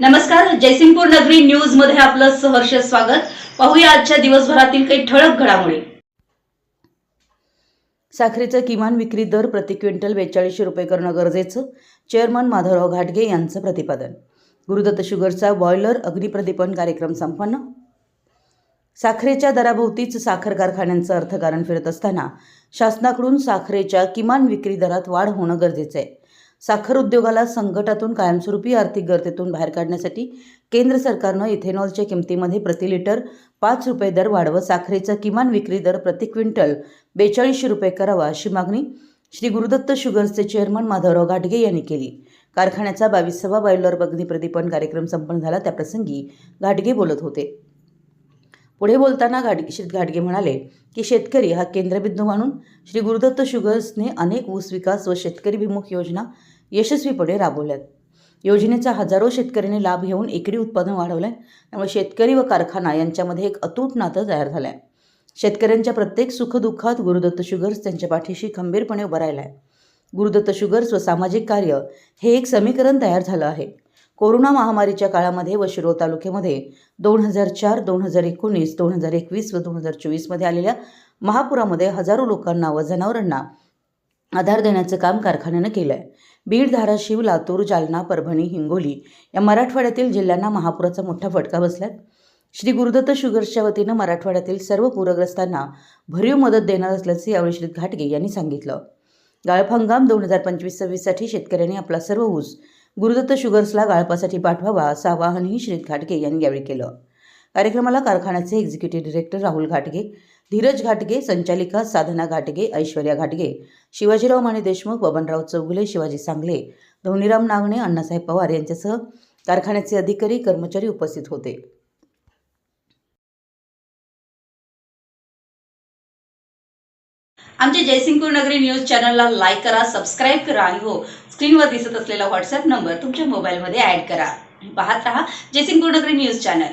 नमस्कार जयसिंगपूर नगरी न्यूजमध्ये आपलं सहर्ष स्वागत. पाहूया आजच्या दिवसभरातील काही ठळक घडामोडी. साखरेचा किमान विक्री दर प्रति क्विंटल बेचाळीसशे रुपये करणं गरजेचं चेअरमन माधवराव घाटगे यांचं प्रतिपादन. गुरुदत्त शुगरचा बॉयलर अग्निप्रदीपन कार्यक्रम संपन्न. साखरेच्या दराभोवतीच साखर कारखान्यांचं अर्थकारण फिरत असताना शासनाकडून साखरेच्या किमान विक्री दरात वाढ होणं गरजेचं आहे. साखर उद्योगाला संकटातून कायमस्वरूपी आर्थिक गर्तेतून बाहेर काढण्यासाठी केंद्र सरकारनं इथेनॉलच्या किमतीमध्ये प्रति लिटर पाच रुपये दर वाढवत साखरेचा किमान विक्री दर प्रति क्विंटल बेचाळीसशे रुपये करावा अशी मागणी श्री गुरुदत्त शुगर्सचे चेअरमन माधवराव घाटगे यांनी केली. कारखान्याचा बावीसावा बॉयलर अग्निप्रदीपन कार्यक्रम संपन्न झाला. त्याप्रसंगी घाटगे बोलत होते. पुढे बोलताना घाट श्री घाटगे म्हणाले की शेतकरी हा केंद्रबिंदू मानून श्री गुरुदत्त शुगर्सने अनेक ऊस विकास व शेतकरी विमुख योजना यशस्वीपणे राबवल्यात. योजनेचा हजारो शेतकऱ्यांनी लाभ घेऊन एकरी उत्पादन वाढवलं आहे त्यामुळे शेतकरी व कारखाना यांच्यामध्ये एक अतूट नातं तयार झालं आहे शेतकऱ्यांच्या प्रत्येक सुखदुःखात गुरुदत्त शुगर्स त्यांच्या पाठीशी खंबीरपणे उभं राहिला आहे गुरुदत्त शुगर्स व सामाजिक कार्य हे एक समीकरण तयार झालं आहे. कोरोना महामारीच्या काळामध्ये व शिरोळ तालुक्यामध्ये दोन हजार चार दोन हजार एकोणीस दोन हजार एकवीस व दोन हजार चोवीसमध्ये आलेल्या महापुरामध्ये हजारो लोकांना व जनावरांना आधार देण्याचं काम कारखान्यानं केलं आहे बीड धाराशिव लातूर जालना परभणी हिंगोली या मराठवाड्यातील जिल्ह्यांना महापुराचा मोठा फटका बसलाय. श्री गुरुदत्त शुगर्सच्या वतीनं मराठवाड्यातील सर्व पूरग्रस्तांना भरीव मदत देणार असल्याचं यावेळी श्री घाटगे यांनी सांगितलं. गाळप हंगाम दोन हजार पंचवीस सव्वीससाठी शेतकऱ्यांनी आपला सर्व ऊस गुरुदत्त शुगर्सला गाळपासाठी पाठवावा असं आवाहनही श्री घाटगे यांनी यावेळी केलं. कार्यक्रमाला कारखान्याचे एक्झिक्युटिव्ह डिरेक्टर राहुल घाटगे धीरज घाटगे संचालिका साधना घाटगे ऐश्वर्या घाटगे शिवाजीराव माने देशमुख बबनराव चौगुले शिवाजी सांगले धोनीराम नागणे अण्णासाहेब पवार यांच्यासह कारखान्याचे अधिकारी कर्मचारी उपस्थित होते. आमच्या जयसिंगपूर नगरी न्यूज चॅनलला लाईक करा सबस्क्राईब करा आणि हो स्क्रीनवर दिसत असलेला व्हॉट्सअप नंबर तुमच्या मोबाईलमध्ये ऍड करा. पाहत रहा जयसिंगपूर नगरी न्यूज चॅनल.